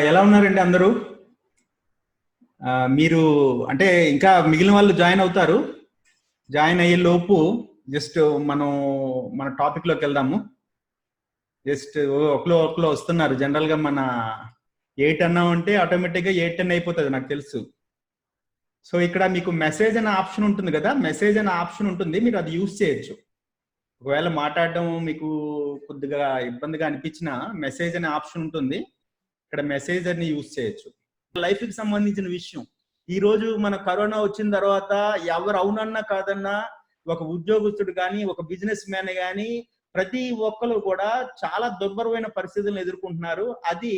ఎలా ఉన్నారండి అందరూ? మీరు అంటే ఇంకా మిగిలిన వాళ్ళు జాయిన్ అవుతారు. జాయిన్ అయ్యే లోపు జస్ట్ మనం మన టాపిక్లోకి వెళ్దాము. జస్ట్ ఒకలో ఒకలో వస్తున్నారు. జనరల్గా మన ఎయిట్ అన్నామంటే ఆటోమేటిక్గా ఎయిట్ టెన్ అయిపోతుంది నాకు తెలుసు. సో ఇక్కడ మీకు మెసేజ్ అనే ఆప్షన్ ఉంటుంది కదా? మెసేజ్ అనే ఆప్షన్ ఉంటుంది. మీరు అది యూజ్ చేయొచ్చు. ఒకవేళ మాట్లాడడం మీకు కొద్దిగా ఇబ్బందిగా అనిపించిన మెసేజ్ అనే ఆప్షన్ ఉంటుంది. ఇక్కడ మెసేజ్ యూజ్ చేయొచ్చు. లైఫ్కి సంబంధించిన విషయం. ఈ రోజు మన కరోనా వచ్చిన తర్వాత ఎవరు అవునన్నా కాదన్నా ఒక ఉద్యోగస్తుడు కానీ ఒక బిజినెస్ మ్యాన్ కానీ ప్రతి ఒక్కరు కూడా చాలా దుర్భరమైన పరిస్థితులను ఎదుర్కొంటున్నారు. అది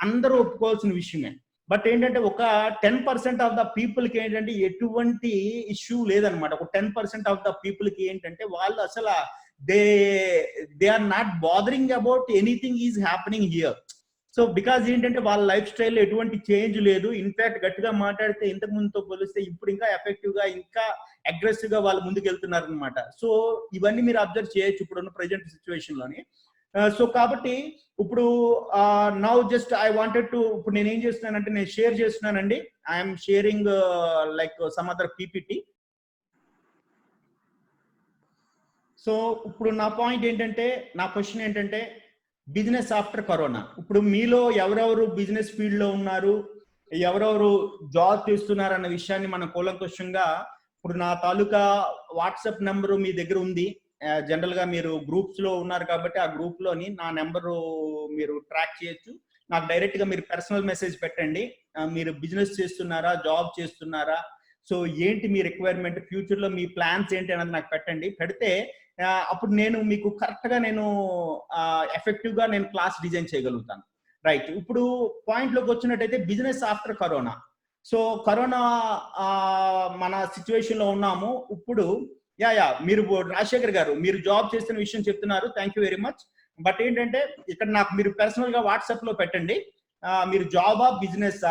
అందరూ ఒప్పుకోవాల్సిన విషయమే. బట్ ఏంటంటే ఒక టెన్ పర్సెంట్ ఆఫ్ ద పీపుల్కి ఏంటంటే ఎటువంటి ఇష్యూ లేదనమాట ఒక టెన్ పర్సెంట్ ఆఫ్ ద పీపుల్కి ఏంటంటే వాళ్ళు అసలు they they are not bothering about anything is happening here. So because ఏంటంటే వాళ్ళ లైఫ్ స్టైల్లో ఎటువంటి చేంజ్ లేదు. ఇన్ఫాక్ట్ గట్టిగా మాట్లాడితే ఇంతకు ముందుతో పోలిస్తే ఇప్పుడు ఇంకా ఎఫెక్టివ్గా ఇంకా అగ్రెసివ్గా వాళ్ళు ముందుకు వెళ్తున్నారు అనమాట సో ఇవన్నీ మీరు అబ్జర్వ్ చేయొచ్చు ఇప్పుడున్న ప్రజెంట్ సిచ్యువేషన్లోని. Uh, సో కాబట్టి ఇప్పుడు now just I wanted to ఇప్పుడు నేను ఏం చేస్తున్నానంటే నేను షేర్ చేస్తున్నానండి. I'm sharing like some other PPT so ఇప్పుడు నా పాయింట్ ఏంటంటే నా క్వశ్చన్ ఏంటంటే బిజినెస్ ఆఫ్టర్ కరోనా. ఇప్పుడు మీలో ఎవరెవరు బిజినెస్ ఫీల్డ్లో ఉన్నారు? ఎవరెవరు జాబ్ చేస్తున్నారు అన్న విషయాన్ని మనం కూలంకుషంగా ఇప్పుడు నా తాలూకా వాట్సాప్ నెంబరు మీ దగ్గర ఉంది. జనరల్గా మీరు గ్రూప్స్లో ఉన్నారు కాబట్టి ఆ గ్రూప్లోని నా నెంబరు మీరు ట్రాక్ చేయొచ్చు. నాకు డైరెక్ట్గా మీరు పర్సనల్ మెసేజ్ పెట్టండి. మీరు బిజినెస్ చేస్తున్నారా? జాబ్ చేస్తున్నారా? సో ఏంటి మీ రిక్వైర్మెంట్? ఫ్యూచర్లో మీ ప్లాన్స్ ఏంటి అన్నది నాకు పెట్టండి. పెడితే అప్పుడు నేను మీకు కరెక్ట్గా నేను ఎఫెక్టివ్గా నేను క్లాస్ డిజైన్ చేయగలుగుతాను. రైట్ ఇప్పుడు పాయింట్లోకి వచ్చినట్టయితే business after corona so corona మన సిచ్యువేషన్లో ఉన్నాము. ఇప్పుడు యా యా మీరు రాజశేఖర్ గారు మీరు జాబ్ చేస్తున్న విషయం చెప్తున్నారు. Thank you very much but ఏంటంటే ఇక్కడ నాకు మీరు పర్సనల్గా వాట్సాప్లో పెట్టండి. మీరు జాబా బిజినెస్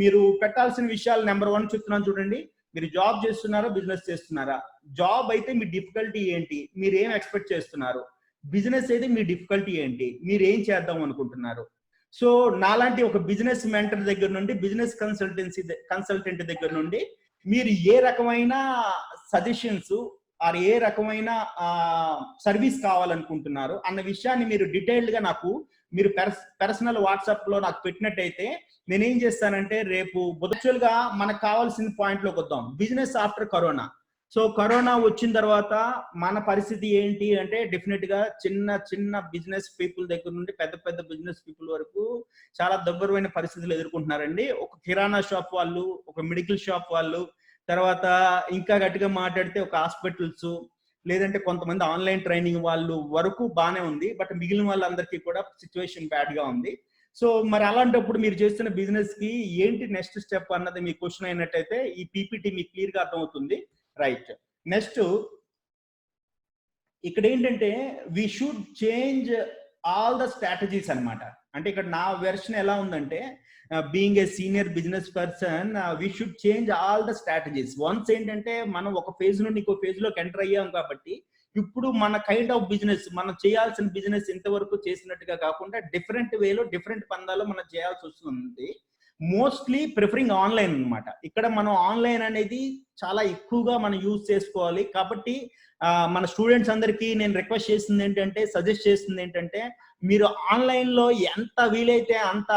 మీరు పెట్టాల్సిన విషయాలు నెంబర్ వన్ చెప్తున్నాను చూడండి. మీరు జాబ్ చేస్తున్నారా బిజినెస్ చేస్తున్నారా? జాబ్ అయితే మీ డిఫికల్టీ ఏంటి? మీరు ఏం ఎక్స్పెక్ట్ చేస్తున్నారు? బిజినెస్ అయితే మీ డిఫికల్టీ ఏంటి? మీరు ఏం చేద్దాం అనుకుంటున్నారు? సో నాలాంటి ఒక బిజినెస్ మెంటర్ దగ్గర నుండి బిజినెస్ కన్సల్టెన్సీ కన్సల్టెంట్ దగ్గర నుండి మీరు ఏ రకమైన సజెషన్స్ ఆర్ ఏ రకమైన సర్వీస్ కావాలనుకుంటున్నారు అన్న విషయాన్ని మీరు డీటెయిల్డ్గా నాకు మీరు పర్సనల్ వాట్సాప్లో నాకు పెట్టినట్టయితే నేనేం చేస్తానంటే రేపు యాక్చువల్గా మనకు కావాల్సిన పాయింట్లోకి వద్దాం. Business after corona so corona వచ్చిన తర్వాత మన పరిస్థితి ఏంటి అంటే డెఫినెట్గా చిన్న చిన్న బిజినెస్ పీపుల్ దగ్గర నుండి పెద్ద పెద్ద బిజినెస్ పీపుల్ వరకు చాలా దగ్గరమైన పరిస్థితులు ఎదుర్కొంటున్నారండి. ఒక కిరాణా షాప్ వాళ్ళు ఒక మెడికల్ షాప్ వాళ్ళు తర్వాత ఇంకా గట్టిగా మాట్లాడితే ఒక హాస్పిటల్స్ లేదంటే కొంతమంది ఆన్లైన్ ట్రైనింగ్ వాళ్ళు వరకు బాగానే ఉంది. బట్ మిగిలిన వాళ్ళందరికీ కూడా సిచ్యువేషన్ బ్యాడ్గా ఉంది. సో మరి అలాంటప్పుడు మీరు చేస్తున్న బిజినెస్కి ఏంటి నెక్స్ట్ స్టెప్ అన్నది మీ క్వశ్చన్ అయినట్టయితే ఈ పీపీటీ మీకు క్లియర్గా అర్థమవుతుంది. రైట్ నెక్స్ట్ ఇక్కడ ఏంటంటే we should change all the strategies అన్నమాట. అంటే ఇక్కడ నా వెర్షన్ ఎలా ఉందంటే being a senior business person we should change all the strategies once ఏంటంటే మనం ఒక ఫేజ్ నుండి ఇంకో ఫేజ్లోకి ఎంటర్ అయ్యాం కాబట్టి ఇప్పుడు మన కైండ్ ఆఫ్ బిజినెస్ మనం చేయాల్సిన బిజినెస్ ఇంతవరకు చేసినట్టుగా కాకుండా డిఫరెంట్ వేలో డిఫరెంట్ పందాలో మనం చేయాల్సి వస్తుంది. మోస్ట్లీ ప్రిఫరింగ్ ఆన్లైన్ అన్నమాట. ఇక్కడ మనం ఆన్లైన్ అనేది చాలా ఎక్కువగా మనం యూజ్ చేసుకోవాలి. కాబట్టి ఆ, మన స్టూడెంట్స్ అందరికీ నేను రిక్వెస్ట్ చేసింది ఏంటంటే సజెస్ట్ చేసింది ఏంటంటే మీరు ఆన్లైన్లో ఎంత వీలైతే అంత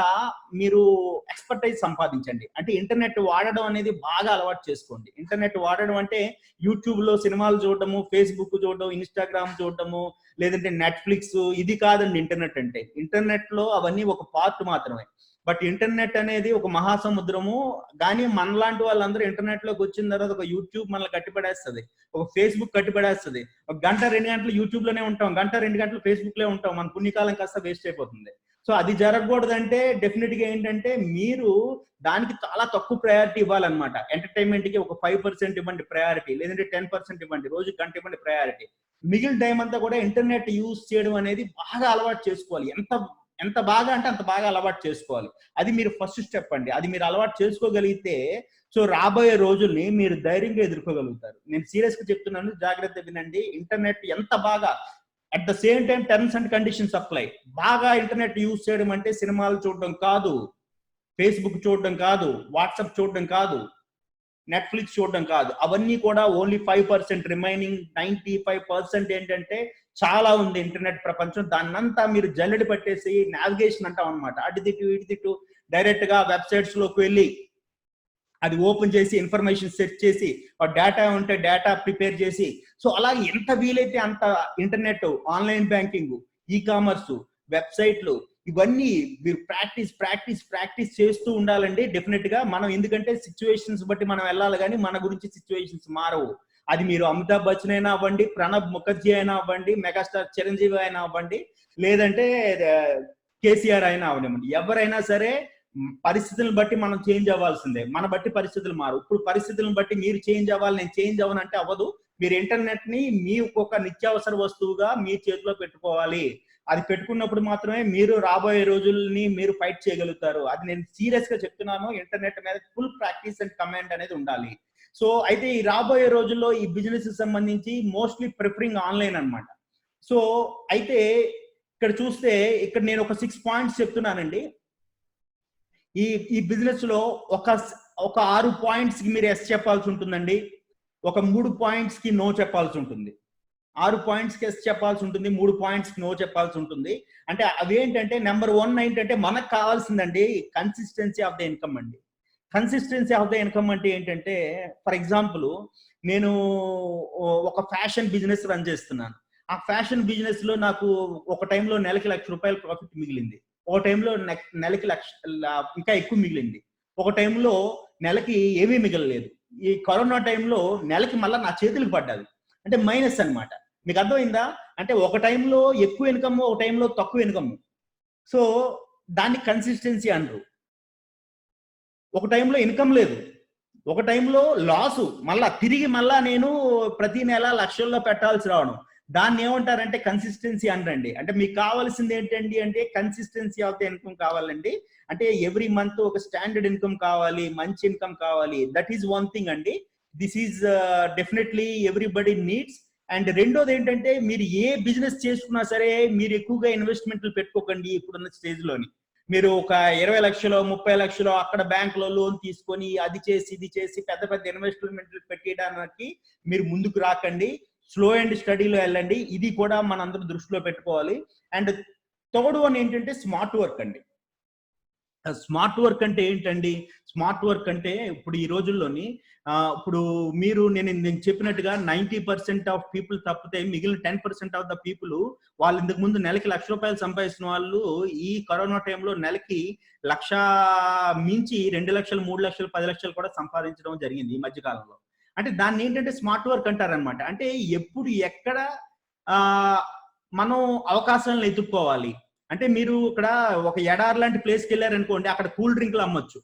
మీరు ఎక్స్పర్టైజ్ సంపాదించండి. అంటే ఇంటర్నెట్ వాడడం అనేది బాగా అలవాటు చేసుకోండి. ఇంటర్నెట్ వాడడం అంటే యూట్యూబ్లో సినిమాలు చూడడము ఫేస్బుక్ చూడడం ఇన్స్టాగ్రామ్ చూడడము లేదంటే నెట్ఫ్లిక్స్ ఇది కాదండి ఇంటర్నెట్ అంటే. ఇంటర్నెట్లో అవన్నీ ఒక పార్ట్ మాత్రమే. బట్ ఇంటర్నెట్ అనేది ఒక మహాసముద్రము. కానీ మనలాంటి వాళ్ళందరూ ఇంటర్నెట్లోకి వచ్చిన తర్వాత ఒక యూట్యూబ్ మనల్ని కట్టిపడేస్తుంది. ఒక ఫేస్బుక్ కట్టిపడేస్తుంది. ఒక గంట రెండు గంటలు యూట్యూబ్లోనే ఉంటాం. గంట రెండు గంటలు ఫేస్బుక్లో ఉంటాం. మన పుణ్యకాలం కాస్త వేస్ట్ అయిపోతుంది. సో అది జరగకూడదంటే డెఫినెట్గా ఏంటంటే మీరు దానికి చాలా తక్కువ ప్రయారిటీ ఇవ్వాలన్నమాట. ఎంటర్టైన్మెంట్కి ఒక ఫైవ్ పర్సెంట్ ఇవ్వండి ప్రయారిటీ. లేదంటే టెన్ పర్సెంట్ ఇవ్వండి. రోజు గంట ఇవ్వండి ప్రయారిటీ. మిగిలిన టైం అంతా కూడా ఇంటర్నెట్ యూజ్ చేయడం అనేది బాగా అలవాటు చేసుకోవాలి. ఎంత ఎంత బాగా అంటే అంత బాగా అలవాటు చేసుకోవాలి. అది మీరు ఫస్ట్ స్టెప్ అండి. అది మీరు అలవాటు చేసుకోగలిగితే సో రాబోయే రోజుల్ని మీరు ధైర్యంగా ఎదుర్కోగలుగుతారు. నేను సీరియస్గా చెప్తున్నాను జాగ్రత్త వినండి. ఇంటర్నెట్ ఎంత బాగా at the same time terms and conditions apply బాగా ఇంటర్నెట్ యూజ్ చేయడం అంటే సినిమాలు చూడడం కాదు ఫేస్బుక్ చూడడం కాదు వాట్సాప్ చూడడం కాదు నెట్ఫ్లిక్స్ చూడడం కాదు. అవన్నీ కూడా only five percent remaining ninety five percent ఏంటంటే చాలా ఉంది ఇంటర్నెట్ ప్రపంచం. దాన్నంతా మీరు జల్లెడి పట్టేసి నావిగేషన్ అంటాం అనమాట అటు దిట్టు ఇటు దిట్టు డైరెక్ట్గా వెబ్సైట్స్లోకి వెళ్ళి అది ఓపెన్ చేసి ఇన్ఫర్మేషన్ సెట్ చేసి డేటా ఉంటే డేటా ప్రిపేర్ చేసి. సో అలా ఎంత వీలైతే అంత internet online banking e commerce వెబ్సైట్లు ఇవన్నీ మీరు ప్రాక్టీస్ ప్రాక్టీస్ ప్రాక్టీస్ చేస్తూ ఉండాలండి. డెఫినెట్గా మనం ఎందుకంటే సిచ్యువేషన్స్ బట్టి మనం వెళ్ళాలి కానీ మన గురించి సిచ్యువేషన్స్ మారవు. అది మీరు అమితాబ్ బచ్చన్ అయినా అవ్వండి ప్రణబ్ ముఖర్జీ అయినా అవ్వండి మెగాస్టార్ చిరంజీవి అయినా అవ్వండి లేదంటే కేసీఆర్ అయినా అవనివ్వండి ఎవరైనా సరే పరిస్థితులను బట్టి మనం చేంజ్ అవ్వాల్సిందే. మన బట్టి పరిస్థితులు మారు. ఇప్పుడు పరిస్థితులను బట్టి మీరు చేంజ్ అవ్వాలి నేను చేంజ్ అవ్వనంటే అవ్వదు. మీరు ఇంటర్నెట్ని మీ ఒక నిత్యావసర వస్తువుగా మీ చేతిలో పెట్టుకోవాలి. అది పెట్టుకున్నప్పుడు మాత్రమే మీరు రాబోయే రోజుల్ని మీరు ఫైట్ చేయగలుగుతారు. అది నేను సీరియస్గా చెప్తున్నాను. ఇంటర్నెట్ మీద ఫుల్ ప్రాక్టీస్ అండ్ కమాండ్ అనేది ఉండాలి. సో అయితే ఈ రాబోయే రోజుల్లో ఈ బిజినెస్ సంబంధించి మోస్ట్లీ ప్రిఫరింగ్ ఆన్లైన్ అనమాట సో అయితే ఇక్కడ చూస్తే ఇక్కడ నేను ఒక సిక్స్ పాయింట్స్ చెప్తున్నానండి. ఈ ఈ బిజినెస్లో ఒక ఒక ఆరు పాయింట్స్కి మీరు ఎస్ చెప్పాల్సి ఉంటుందండి. ఒక మూడు పాయింట్స్కి నో చెప్పాల్సి ఉంటుంది. ఆరు పాయింట్స్కి ఎస్ చెప్పాల్సి ఉంటుంది మూడు పాయింట్స్కి నో చెప్పాల్సి ఉంటుంది. అంటే అవి ఏంటంటే నెంబర్ వన్ ఏంటంటే మనకు కావాల్సిందండి కన్సిస్టెన్సీ ఆఫ్ ద ఇన్కమ్ అండి. కన్సిస్టెన్సీ ఆఫ్ ద ఇన్కమ్ అంటే ఏంటంటే ఫర్ ఎగ్జాంపుల్ నేను ఒక ఫ్యాషన్ బిజినెస్ రన్ చేస్తున్నాను. ఆ ఫ్యాషన్ బిజినెస్లో నాకు ఒక టైంలో నెలకి లక్ష రూపాయల ప్రాఫిట్ మిగిలింది. ఒక టైంలో నెలకి లక్ష ఇంకా ఎక్కువ మిగిలింది. ఒక టైంలో నెలకి ఏమీ మిగలలేదు. ఈ కరోనా టైంలో నెలకి మళ్ళీ నా చేతులకు పడ్డది. అంటే మైనస్ అనమాట మీకు అర్థమైందా? అంటే ఒక టైంలో ఎక్కువ ఇన్కమ్ ఒక టైంలో తక్కువ ఇన్కమ్ సో దాన్ని కన్సిస్టెన్సీ అనరు ఒక టైంలో ఇన్కమ్ లేదు. ఒక టైంలో లాసు మళ్ళా తిరిగి మళ్ళా నేను ప్రతి నెల లక్షల్లో పెట్టాల్సి రావడం. దాన్ని ఏమంటారంటే కన్సిస్టెన్సీ అనరండి. అంటే మీకు కావాల్సింది ఏంటండి అంటే కన్సిస్టెన్సీ ఆఫ్ ద ఇన్కమ్ కావాలండి. అంటే ఎవ్రీ మంత్ ఒక స్టాండర్డ్ ఇన్కమ్ కావాలి మంచి ఇన్కమ్ కావాలి. దట్ ఈస్ వన్ థింగ్ అండి. This is definitely everybody needs and రెండోది ఏంటంటే మీరు ఏ బిజినెస్ చేసుకున్నా సరే మీరు ఎక్కువగా ఇన్వెస్ట్మెంట్లు పెట్టుకోకండి ఇప్పుడున్న స్టేజ్లోని. మీరు ఒక ఇరవై లక్షలు ముప్పై లక్షలు అక్కడ బ్యాంక్లో లోన్ తీసుకొని అది చేసి ఇది చేసి పెద్ద పెద్ద ఇన్వెస్ట్మెంట్లు పెట్టడానికి మీరు ముందుకు రాకండి. స్లో అండ్ స్టడీలో వెళ్ళండి. ఇది కూడా మనందరూ దృష్టిలో పెట్టుకోవాలి. అండ్ థర్డ్ వన్ ఏంటంటే స్మార్ట్ వర్క్ అండి. స్మార్ట్ వర్క్ అంటే ఏంటండి? స్మార్ట్ వర్క్ అంటే ఇప్పుడు ఈ రోజుల్లోని ఇప్పుడు మీరు నేను నేను చెప్పినట్టుగా నైంటీ పర్సెంట్ ఆఫ్ పీపుల్ తప్పితే మిగిలిన ten percent of the people వాళ్ళు ఇంతకు ముందు నెలకి లక్ష రూపాయలు సంపాదించిన వాళ్ళు ఈ కరోనా టైంలో నెలకి లక్ష మించి రెండు లక్షలు మూడు లక్షలు పది లక్షలు కూడా సంపాదించడం జరిగింది ఈ మధ్య కాలంలో. అంటే దాన్ని ఏంటంటే స్మార్ట్ వర్క్ అంటారనమాట అంటే ఎప్పుడు ఎక్కడ ఆ మనం అవకాశాలను ఎదుర్కోవాలి. అంటే మీరు ఇక్కడ ఒక ఎడార్ లాంటి ప్లేస్కి వెళ్ళారనుకోండి అక్కడ కూల్ డ్రింక్లు అమ్మొచ్చు.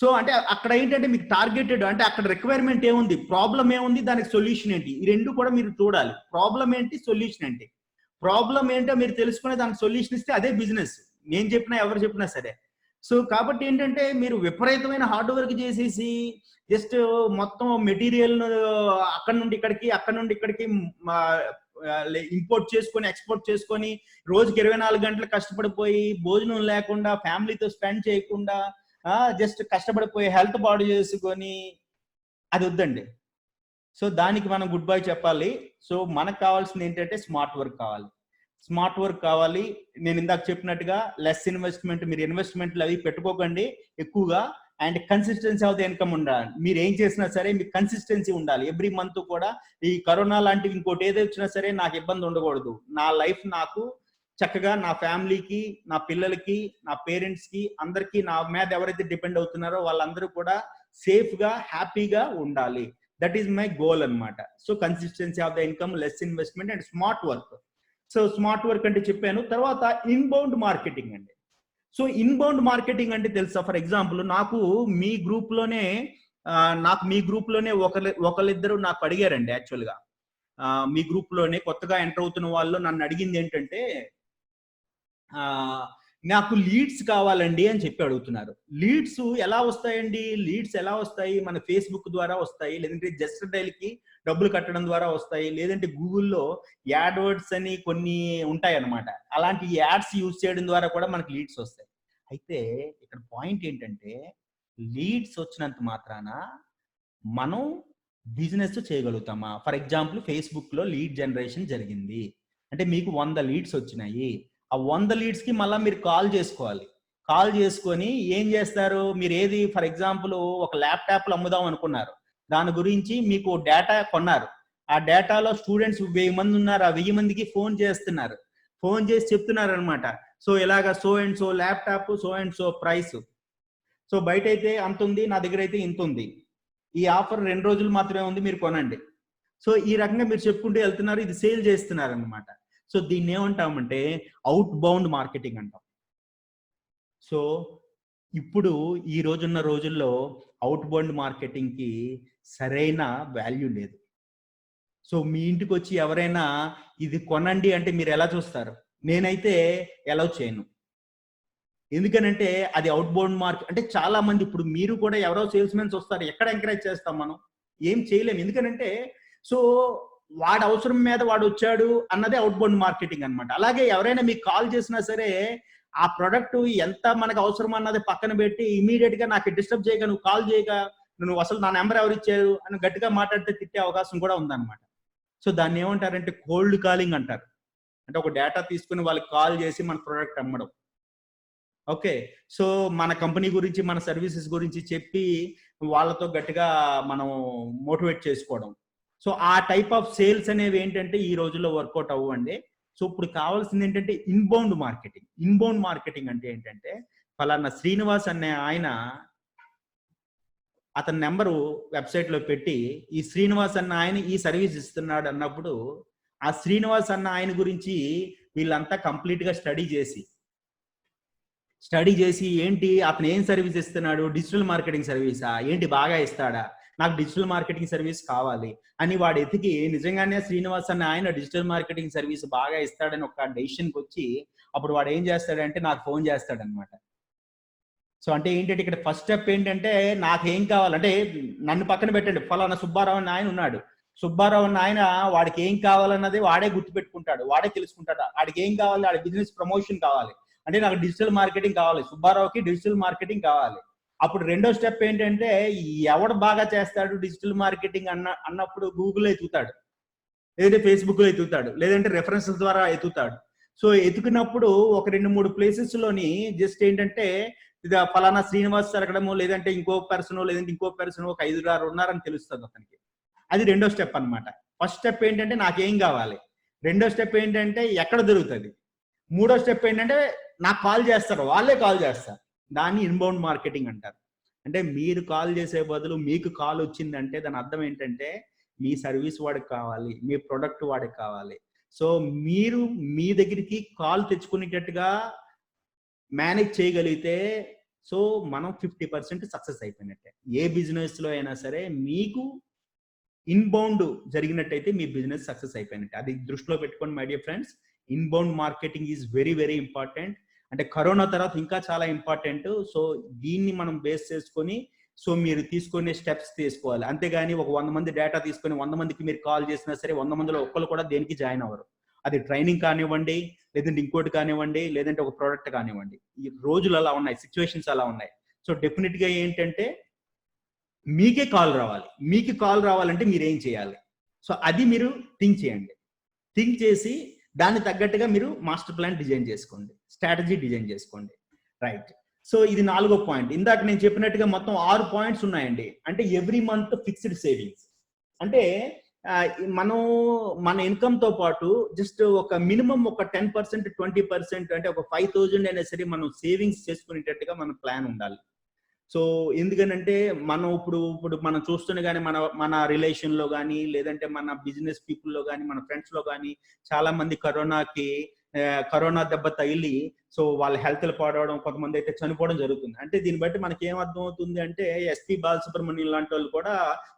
సో అంటే అక్కడ ఏంటంటే మీకు టార్గెటెడ్ అంటే అక్కడ రిక్వైర్మెంట్ ఏముంది? ప్రాబ్లం ఏముంది? దానికి సొల్యూషన్ ఏంటి? ఈ రెండు కూడా మీరు చూడాలి. ప్రాబ్లం ఏంటి? సొల్యూషన్ ఏంటి? ప్రాబ్లం ఏంటో మీరు తెలుసుకునే దానికి సొల్యూషన్ ఇస్తే అదే బిజినెస్ నేను చెప్పినా ఎవరు చెప్పినా సరే. సో కాబట్టి ఏంటంటే మీరు విపరీతమైన హార్డ్ వర్క్ చేసేసి జస్ట్ మొత్తం మెటీరియల్ అక్కడ నుండి ఇక్కడికి అక్కడ నుండి ఇక్కడికి ఇంపోర్ట్ చేసుకొని ఎక్స్పోర్ట్ చేసుకొని రోజుకి ఇరవై నాలుగు గంటలు కష్టపడిపోయి భోజనం లేకుండా ఫ్యామిలీతో స్పెండ్ చేయకుండా జస్ట్ కష్టపడిపోయి హెల్త్ పాడు చేసుకొని అది వద్దండి. సో దానికి మనం గుడ్ బై చెప్పాలి. సో మనకు కావాల్సింది ఏంటంటే స్మార్ట్ వర్క్ కావాలి. స్మార్ట్ వర్క్ కావాలి. నేను ఇందాక చెప్పినట్టుగా లెస్ ఇన్వెస్ట్మెంట్ మీరు ఇన్వెస్ట్మెంట్లు అవి పెట్టుకోకండి ఎక్కువగా. And consistency of the income ఉండాలి. మీరు ఏం చేసినా సరే మీకు కన్సిస్టెన్సీ ఉండాలి. ఎవ్రీ మంత్ కూడా ఈ కరోనా లాంటివి ఇంకోటి ఏదో వచ్చినా సరే నాకు ఇబ్బంది ఉండకూడదు. నా లైఫ్ నాకు చక్కగా నా ఫ్యామిలీకి నా పిల్లలకి నా పేరెంట్స్కి అందరికి నా మీద ఎవరైతే డిపెండ్ అవుతున్నారో వాళ్ళందరూ కూడా సేఫ్గా హ్యాపీగా ఉండాలి. దట్ ఈస్ మై గోల్ అనమాట so consistency of the income less investment and smart work so smart work అంటే చెప్పాను. తర్వాత ఇన్బౌండ్ మార్కెటింగ్ అండి. సో ఇన్బౌండ్ మార్కెటింగ్ అంటే తెలుసా? ఫర్ ఎగ్జాంపుల్ నాకు మీ గ్రూప్లోనే నాకు మీ గ్రూప్లోనే ఒకరి ఒకరిద్దరు నాకు అడిగారండి యాక్చువల్గా. మీ గ్రూప్లోనే కొత్తగా ఎంటర్ అవుతున్న వాళ్ళు నన్ను అడిగింది ఏంటంటే నాకు లీడ్స్ కావాలండి అని చెప్పి అడుగుతున్నారు. లీడ్స్ ఎలా వస్తాయండి? లీడ్స్ ఎలా వస్తాయి? మన ఫేస్బుక్ ద్వారా వస్తాయి లేదంటే జస్ట్ డైల్కి డబ్బులు కట్టడం ద్వారా వస్తాయి లేదంటే గూగుల్లో యాడ్వర్డ్స్ అని కొన్ని ఉంటాయి అన్నమాట అలాంటి యాడ్స్ యూజ్ చేయడం ద్వారా కూడా మనకి లీడ్స్ వస్తాయి. అయితే ఇక్కడ పాయింట్ ఏంటంటే లీడ్స్ వచ్చినంత మాత్రాన మనం బిజినెస్ చేయగలుగుతామా? ఫర్ ఎగ్జాంపుల్ ఫేస్బుక్లో లీడ్ జనరేషన్ జరిగింది. అంటే మీకు వంద లీడ్స్ వచ్చినాయి. ఆ వంద లీడ్స్కి మళ్ళీ మీరు కాల్ చేసుకోవాలి. కాల్ చేసుకొని ఏం చేస్తారు? మీరు ఏది ఫర్ ఎగ్జాంపుల్ ఒక ల్యాప్టాప్లు అమ్ముదాం అనుకున్నారు. దాని గురించి మీకు డేటా కొన్నారు. ఆ డేటాలో స్టూడెంట్స్ వెయ్యి మంది ఉన్నారు. ఆ వెయ్యి మందికి ఫోన్ చేస్తున్నారు. ఫోన్ చేసి చెప్తున్నారు అనమాట సో ఇలాగ so and so laptop so and so price so బయట అయితే అంత ఉంది నా దగ్గర అయితే ఇంత ఉంది. ఈ ఆఫర్ రెండు రోజులు మాత్రమే ఉంది మీరు కొనండి. సో ఈ రకంగా మీరు చెప్పుకుంటూ వెళ్తున్నారు ఇది సేల్ చేస్తున్నారు అనమాట సో దీన్ని ఏమంటామంటే అవుట్ బౌండ్ మార్కెటింగ్ అంటాం. సో ఇప్పుడు ఈ రోజున్న రోజుల్లో అవుట్ బౌండ్ మార్కెటింగ్కి సరైన వాల్యూ లేదు. సో మీ ఇంటికి వచ్చి ఎవరైనా ఇది కొనండి అంటే మీరు ఎలా చూస్తారు? నేనైతే ఎలా చేయను. ఎందుకనంటే అది అవుట్ బౌండ్ మార్కెట్ అంటే చాలా మంది ఇప్పుడు మీరు కూడా ఎవరో సేల్స్ మెన్స్ వస్తారు ఎక్కడ ఎంకరేజ్ చేస్తాం మనం? ఏం చేయలేము ఎందుకనంటే సో వాడు అవసరం మీద వాడు వచ్చాడు అన్నదే అవుట్ బౌండ్ మార్కెటింగ్ అనమాట అలాగే ఎవరైనా మీకు కాల్ చేసినా సరే ఆ ప్రొడక్ట్ ఎంత మనకు అవసరం అన్నది పక్కన పెట్టి ఇమీడియట్గా నాకు డిస్టర్బ్ చేయగా నువ్వు కాల్ చేయగా నువ్వు అసలు నా నెంబర్ ఎవరు ఇచ్చారు అని గట్టిగా మాట్లాడితే తిట్టే అవకాశం కూడా ఉందన్నమాట. సో దాన్ని ఏమంటారంటే కోల్డ్ కాలింగ్ అంటారు. అంటే ఒక డేటా తీసుకుని వాళ్ళకి కాల్ చేసి మన ప్రోడక్ట్ అమ్మడం. ఓకే. సో మన కంపెనీ గురించి మన సర్వీసెస్ గురించి చెప్పి వాళ్ళతో గట్టిగా మనం మోటివేట్ చేసుకోవడం. సో ఆ టైప్ ఆఫ్ సేల్స్ అనేవి ఏంటంటే ఈ రోజుల్లో వర్కౌట్ అవ్వండి. సో ఇప్పుడు కావాల్సింది ఏంటంటే ఇన్బౌండ్ మార్కెటింగ్ ఇన్బౌండ్ మార్కెటింగ్ అంటే ఏంటంటే ఫలానా శ్రీనివాస్ అనే ఆయన అతని నెంబరు వెబ్సైట్లో పెట్టి ఈ శ్రీనివాస్ అన్న ఆయన ఈ సర్వీస్ ఇస్తున్నాడు అన్నప్పుడు ఆ శ్రీనివాస్ అన్న ఆయన గురించి వీళ్ళంతా కంప్లీట్గా స్టడీ చేసి స్టడీ చేసి ఏంటి అతను ఏం సర్వీస్ ఇస్తున్నాడు? డిజిటల్ మార్కెటింగ్ సర్వీసా ఏంటి బాగా ఇస్తాడా? నాకు డిజిటల్ మార్కెటింగ్ సర్వీస్ కావాలి అని వాడు ఎతికి నిజంగానే శ్రీనివాస్ అన్న ఆయన డిజిటల్ మార్కెటింగ్ సర్వీస్ బాగా ఇస్తాడని ఒక డెసిషన్కి వచ్చి అప్పుడు వాడు ఏం చేస్తాడంటే నాకు ఫోన్ చేస్తాడనమాట సో అంటే ఏంటంటే ఇక్కడ ఫస్ట్ స్టెప్ ఏంటంటే నాకేం కావాలంటే నన్ను పక్కన పెట్టండి. ఫలానా సుబ్బారావు అని ఆయన ఉన్నాడు. సుబ్బారావు అన్న ఆయన వాడికి ఏం కావాలన్నది వాడే గుర్తుపెట్టుకుంటాడు. వాడే తెలుసుకుంటాడు. వాడికి ఏం కావాలి? వాడి బిజినెస్ ప్రమోషన్ కావాలి. అంటే నాకు డిజిటల్ మార్కెటింగ్ కావాలి. సుబ్బారావుకి డిజిటల్ మార్కెటింగ్ కావాలి. అప్పుడు రెండో స్టెప్ ఏంటంటే ఎవడు బాగా చేస్తాడు డిజిటల్ మార్కెటింగ్ అన్న అన్నప్పుడు గూగుల్ ఎతుకుతాడు. లేదంటే ఫేస్బుక్లో ఎత్తుతాడు లేదంటే రెఫరెన్సెస్ ద్వారా ఎతుకుతాడు. సో ఎతుకున్నప్పుడు ఒక రెండు మూడు ప్లేసెస్లోని జస్ట్ ఏంటంటే ఇది ఫలానా శ్రీనివాస్ జరగడము లేదంటే ఇంకో పర్సన్ లేదంటే ఇంకో పర్సన్ ఒక ఐదు ఆరు ఉన్నారని తెలుస్తుంది అతనికి. అది రెండో స్టెప్ అన్నమాట. ఫస్ట్ స్టెప్ ఏంటంటే నాకేం కావాలి? రెండో స్టెప్ ఏంటంటే ఎక్కడ దొరుకుతుంది? మూడో స్టెప్ ఏంటంటే నాకు కాల్ చేస్తారు. వాళ్ళే కాల్ చేస్తారు. దాన్ని ఇన్బౌండ్ మార్కెటింగ్ అంటారు. అంటే మీరు కాల్ చేసే బదులు మీకు కాల్ వచ్చిందంటే దాని అర్థం ఏంటంటే మీ సర్వీస్ వాడికి కావాలి మీ ప్రొడక్ట్ వాడికి కావాలి. సో మీరు మీ దగ్గరికి కాల్ తెచ్చుకునేటట్టుగా మేనేజ్ చేయగలిగితే సో మనం ఫిఫ్టీ పర్సెంట్ సక్సెస్ అయిపోయినట్టే. ఏ బిజినెస్లో అయినా సరే మీకు ఇన్బౌండ్ జరిగినట్టయితే మీ బిజినెస్ సక్సెస్ అయిపోయినట్టే. అది దృష్టిలో పెట్టుకోండి my dear friends inbound marketing is very very important అంటే కరోనా తర్వాత ఇంకా చాలా ఇంపార్టెంట్ సో దీన్ని మనం బేస్ చేసుకొని సో మీరు తీసుకునే స్టెప్స్ తీసుకోవాలి. అంతేగాని ఒక వంద మంది డేటా తీసుకొని వంద మందికి మీరు కాల్ చేసినా సరే వంద మందిలో ఒక్కరు కూడా దేనికి జాయిన్ అవ్వరు. అది ట్రైనింగ్ కానివ్వండి లేదంటే ఇంకోటి కానివ్వండి లేదంటే ఒక ప్రోడక్ట్ కానివ్వండి. ఈ రోజులు అలా ఉన్నాయి సిచ్యువేషన్స్ అలా ఉన్నాయి. సో డెఫినెట్గా ఏంటంటే మీకే కాల్ రావాలి. మీకు కాల్ రావాలంటే మీరు ఏం చేయాలి? సో అది మీరు థింక్ చేయండి. థింక్ చేసి దాన్ని తగ్గట్టుగా మీరు మాస్టర్ ప్లాన్ డిజైన్ చేసుకోండి. స్ట్రాటజీ డిజైన్ చేసుకోండి. రైట్ సో ఇది నాలుగో పాయింట్ ఇందాక నేను చెప్పినట్టుగా మొత్తం ఆరు పాయింట్స్ ఉన్నాయండి. అంటే ఎవ్రీ మంత్ ఫిక్స్డ్ సేవింగ్స్ అంటే మనం మన ఇన్కమ్తో పాటు జస్ట్ ఒక మినిమం ఒక టెన్ పర్సెంట్ ట్వంటీ పర్సెంట్ అంటే ఒక ఫైవ్ థౌజండ్ అయినా సరే మనం సేవింగ్స్ చేసుకునేటట్టుగా మన ప్లాన్ ఉండాలి. సో ఎందుకనంటే మనం ఇప్పుడు ఇప్పుడు మనం చూస్తున్న కానీ మన మన రిలేషన్లో కానీ లేదంటే మన బిజినెస్ పీపుల్లో కానీ మన ఫ్రెండ్స్లో కానీ చాలా మంది కరోనాకి కరోనా దెబ్బ తగిలి సో వాళ్ళ హెల్త్ పాడవడం కొంతమంది అయితే చనిపోవడం జరుగుతుంది. అంటే దీన్ని బట్టి మనకి ఏం అర్థం అవుతుంది అంటే ఎస్పి బాలసుబ్రహ్మణ్యం లాంటి వాళ్ళు కూడా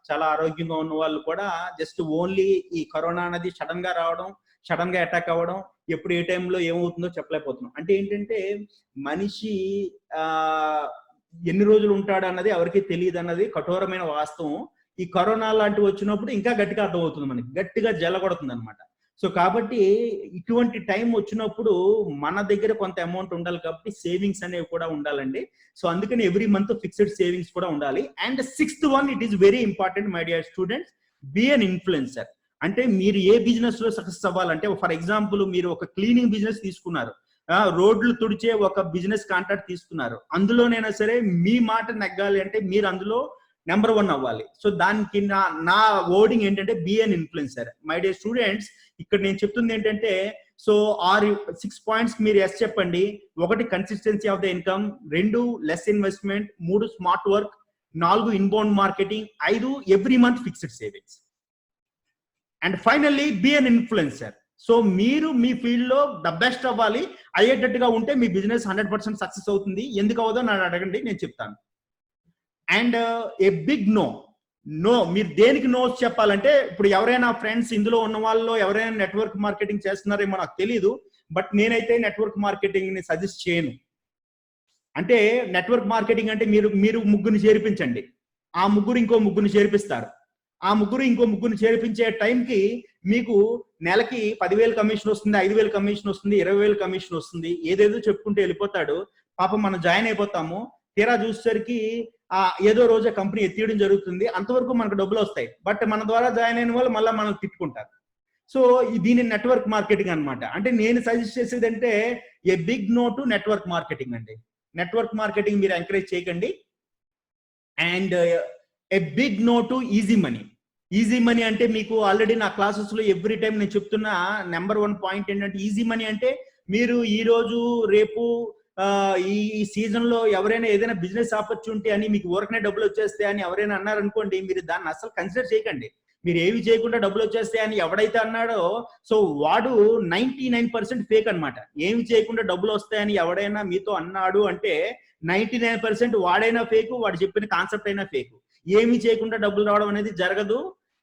చాలా ఆరోగ్యంగా ఉన్న వాళ్ళు కూడా జస్ట్ ఓన్లీ ఈ కరోనా అనేది సడన్గా రావడం సడన్గా అటాక్ అవ్వడం ఎప్పుడు ఏ టైంలో ఏమవుతుందో చెప్పలేకపోతున్నాం. అంటే ఏంటంటే మనిషి ఆ ఎన్ని రోజులు ఉంటాడు అన్నది ఎవరికి తెలియదు అన్నది కఠోరమైన వాస్తవం. ఈ కరోనా లాంటివి వచ్చినప్పుడు ఇంకా గట్టిగా అర్థమవుతుంది మనకి. గట్టిగా జల్లగొడుతుంది అనమాట సో కాబట్టి ఇటువంటి టైం వచ్చినప్పుడు మన దగ్గర కొంత అమౌంట్ ఉండాలి కాబట్టి సేవింగ్స్ అనేవి కూడా ఉండాలండి. సో అందుకని ఎవ్రీ మంత్ ఫిక్స్డ్ సేవింగ్స్ కూడా ఉండాలి. And sixth one it is very important my dear students be an influencer. అంటే మీరు ఏ బిజినెస్లో సక్సెస్ అవ్వాలంటే ఫర్ ఎగ్జాంపుల్ మీరు ఒక క్లీనింగ్ బిజినెస్ తీసుకున్నారు. రోడ్లు తుడిచే ఒక బిజినెస్ కాంట్రాక్ట్ తీసుకున్నారు. అందులోనైనా సరే మీ మాట నెగ్గాలి అంటే మీరు అందులో నెంబర్ వన్ అవ్వాలి. సో దానికి నా నా ఓడింగ్ ఏంటంటే be an influencer. My dear students ఇక్కడ నేను చెప్తుంది ఏంటంటే సో ఆరు సిక్స్ పాయింట్స్ మీరు ఎస్ చెప్పండి. ఒకటి కన్సిస్టెన్సీ ఆఫ్ ద ఇన్కమ్ రెండు లెస్ ఇన్వెస్ట్మెంట్ మూడు స్మార్ట్ వర్క్ నాలుగు ఇన్బౌండ్ మార్కెటింగ్ ఐదు every month fixed savings and finally be an influencer so మీరు మీ ఫీల్డ్లో ద బెస్ట్ అవ్వాలి. అయ్యేటట్టుగా ఉంటే మీ బిజినెస్ హండ్రెడ్ పర్సెంట్ సక్సెస్ అవుతుంది. ఎందుకు అవ్వదో నన్ను అడగండి నేను చెప్తాను. And a big no no మీరు దేనికి నోస్ చెప్పాలంటే ఇప్పుడు ఎవరైనా ఫ్రెండ్స్ ఇందులో ఉన్న వాళ్ళు ఎవరైనా నెట్వర్క్ మార్కెటింగ్ చేస్తున్నారేమో నాకు తెలియదు బట్ నేనైతే నెట్వర్క్ మార్కెటింగ్ని సజెస్ట్ చేయను. అంటే నెట్వర్క్ మార్కెటింగ్ అంటే మీరు మీరు ముగ్గురిని చేర్పించండి. ఆ ముగ్గురు ఇంకో ముగ్గురిని చేర్పిస్తారు. ఆ ముగ్గురు ఇంకో ముగ్గురిని చేర్పించే టైంకి మీకు నెలకి పదివేలు కమిషన్ వస్తుంది ఐదు వేలు కమిషన్ వస్తుంది ఇరవై వేలు కమిషన్ వస్తుంది ఏదేదో చెప్పుకుంటూ వెళ్ళిపోతాడు. పాపం మనం జాయిన్ అయిపోతాము. తీరా చూసేసరికి ఆ ఏదో రోజు కంపెనీ ఎత్తియడం జరుగుతుంది. అంతవరకు మనకు డబ్బులు వస్తాయి. బట్ మన ద్వారా జాయిన్ అయిన వాళ్ళు మళ్ళీ మనం తిట్టుకుంటారు. సో దీని నెట్వర్క్ మార్కెటింగ్ అన్నమాట. అంటే నేను సజెస్ట్ చేసేది అంటే a big no to network marketing అండి. నెట్వర్క్ మార్కెటింగ్ మీరు ఎంకరేజ్ చేయకండి. And a big no to easy money. Easy money అంటే మీకు ఆల్రెడీ నా క్లాసెస్లో ఎవ్రీ టైం నేను చెప్తున్న నెంబర్ వన్ పాయింట్ ఏంటంటే ఈజీ మనీ అంటే మీరు ఈ రోజు రేపు ఈ సీజన్లో ఎవరైనా ఏదైనా బిజినెస్ ఆపర్చునిటీ అని మీకు ఊరకనే డబ్బులు వచ్చేస్తాయి అని ఎవరైనా అన్నారనుకోండి మీరు దాన్ని అసలు కన్సిడర్ చేయకండి. మీరు ఏవి చేయకుండా డబ్బులు వచ్చేస్తాయి అని ఎవడైతే అన్నాడో సో వాడు నైన్టీ నైన్ పర్సెంట్ ఫేక్ అనమాట ఏమి చేయకుండా డబ్బులు వస్తాయని ఎవడైనా మీతో అన్నాడు అంటే నైన్టీ నైన్ పర్సెంట్ వాడైనా ఫేక్ వాడు చెప్పిన కాన్సెప్ట్ అయినా ఫేక్ ఏమి చేయకుండా డబ్బులు రావడం అనేది జరగదు.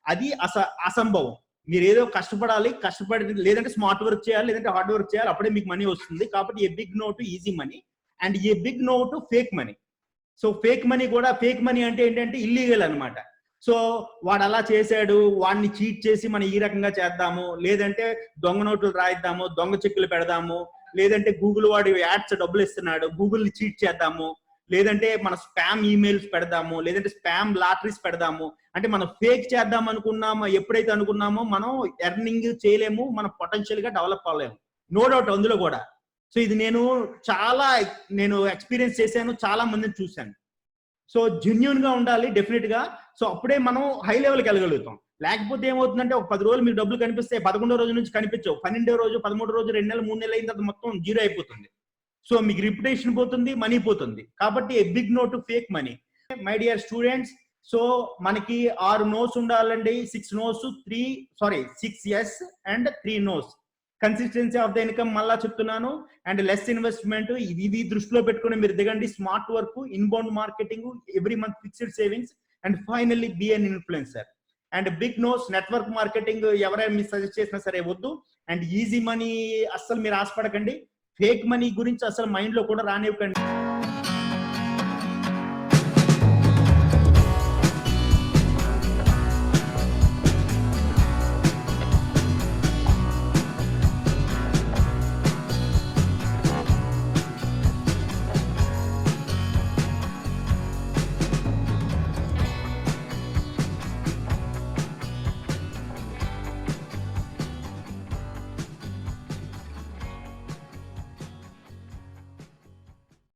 అది అస అసంభవం. మీరు ఏదో కష్టపడాలి కష్టపడి లేదంటే స్మార్ట్ వర్క్ చేయాలి లేదంటే హార్డ్ వర్క్ చేయాలి అప్పుడే మీకు మనీ వస్తుంది. కాబట్టి a big no to easy money and a big no to fake money so fake money కూడా ఫేక్ మనీ అంటే ఏంటంటే ఇల్లీగల్ అన్నమాట. సో వాడు అలా చేశాడు వాడిని చీట్ చేసి మనం ఈ రకంగా చేద్దాము. లేదంటే దొంగ నోట్లు రాయిద్దాము దొంగ చెక్కులు పెడదాము. లేదంటే గూగుల్ వాడు యాడ్స్ డబ్బులు ఇస్తున్నాడు గూగుల్ని చీట్ చేద్దాము. లేదంటే మన స్పామ్ ఈమెయిల్స్ పెడదాము లేదంటే స్పామ్ లాటరీస్ పెడదాము. అంటే మనం ఫేక్ చేద్దాం అనుకున్నామో ఎప్పుడైతే అనుకున్నామో మనం ఎర్నింగ్ చేయలేము మనం పొటెన్షియల్గా డెవలప్ అవ్వలేము. నో డౌట్ అందులో కూడా. సో ఇది నేను చాలా నేను ఎక్స్పీరియన్స్ చేశాను చాలా మందిని చూశాను. సో జెన్యున్గా ఉండాలి డెఫినెట్గా. సో అప్పుడే మనం హై లెవెల్కి వెళ్ళగలుగుతాం. లేకపోతే ఏమవుతుందంటే ఒక పది రోజులు మీకు డబ్బులు కనిపిస్తే పదకొండో రోజు నుంచి కనిపించవు. పన్నెండో రోజు పదమూడో రోజు రెండు నెలలు మూడు నెలలు అయిన తర్వాత మొత్తం జీరో అయిపోతుంది. సో మీకు రిప్యుటేషన్ పోతుంది మనీ పోతుంది. కాబట్టి big no to fake money my dear students so మనకి ఆరు నోస్ ఉండాలండి. Six nos three sorry six yes and three nos consistency of the income మళ్ళా చెప్తున్నాను. అండ్ లెస్ ఇన్వెస్ట్మెంట్ ఇది ఇది దృష్టిలో పెట్టుకుని మీరు దిగండి. Smart work inbound marketing every month fixed savings and finally be an influencer and big nos network marketing ఎవరైనా మీరు సజెస్ట్ చేసినా సరే వద్దు. అండ్ ఈజీ మనీ అస్సలు మీరు ఆశపడకండి. ఫేక్ మనీ గురించి అసలు మైండ్లో కూడా రానివ్వకండి.